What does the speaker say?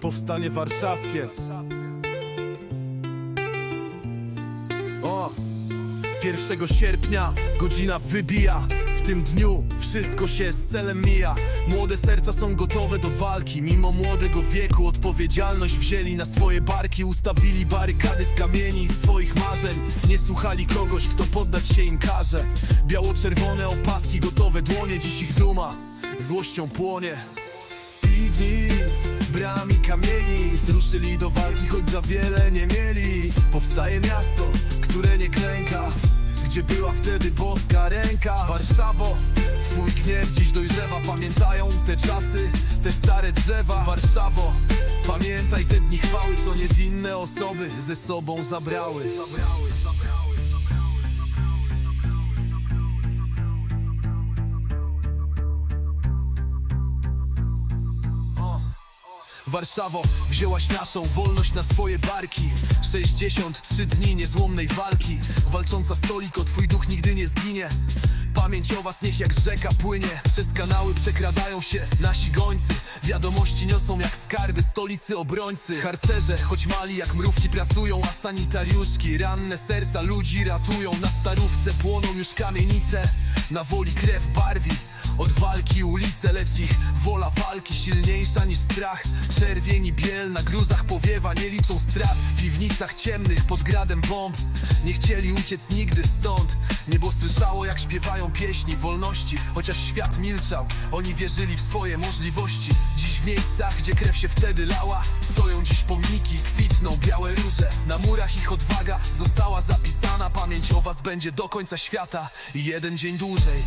Powstanie warszawskie. O! 1 sierpnia godzina wybija. W tym dniu wszystko się z celem mija. Młode serca są gotowe do walki. Mimo młodego wieku odpowiedzialność wzięli na swoje barki. Ustawili barykady z kamieni i swoich marzeń. Nie słuchali kogoś, kto poddać się im każe. Biało-czerwone opaski, gotowe dłonie. Dziś ich duma złością płonie. Z piwnic, bram i kamienic Ruszyli do walki, choć za wiele nie mieli. Powstaje miasto, które nie klęka Gdzie była wtedy boska ręka. Warszawo, twój gniew dziś dojrzewa Pamiętają te czasy, te stare drzewa. Warszawo, pamiętaj te dni chwały Co niewinne osoby ze sobą zabrały Warszawo, wzięłaś naszą wolność na swoje barki. 63 dni niezłomnej walki. Walcząca stoliko, twój duch nigdy nie zginie. Pamięć o was niech jak rzeka płynie. Przez kanały przekradają się nasi gońcy. Wiadomości niosą jak skarby stolicy obrońcy. Harcerze, choć mali jak mrówki pracują A sanitariuszki ranne serca ludzi ratują. Na starówce płoną już kamienice. Na woli krew barwi walki ulice, lecz ich wola walki silniejsza niż strach. Czerwień i biel na gruzach powiewa, nie liczą strat. W piwnicach ciemnych pod gradem bomb. Nie chcieli uciec nigdy stąd Niebo słyszało jak śpiewają pieśni wolności. Chociaż świat milczał, oni wierzyli w swoje możliwości. Dziś w miejscach, gdzie krew się wtedy lała Stoją dziś pomniki, kwitną białe róże. Na murach ich odwaga została zapisana. Pamięć o was będzie do końca świata I jeden dzień dłużej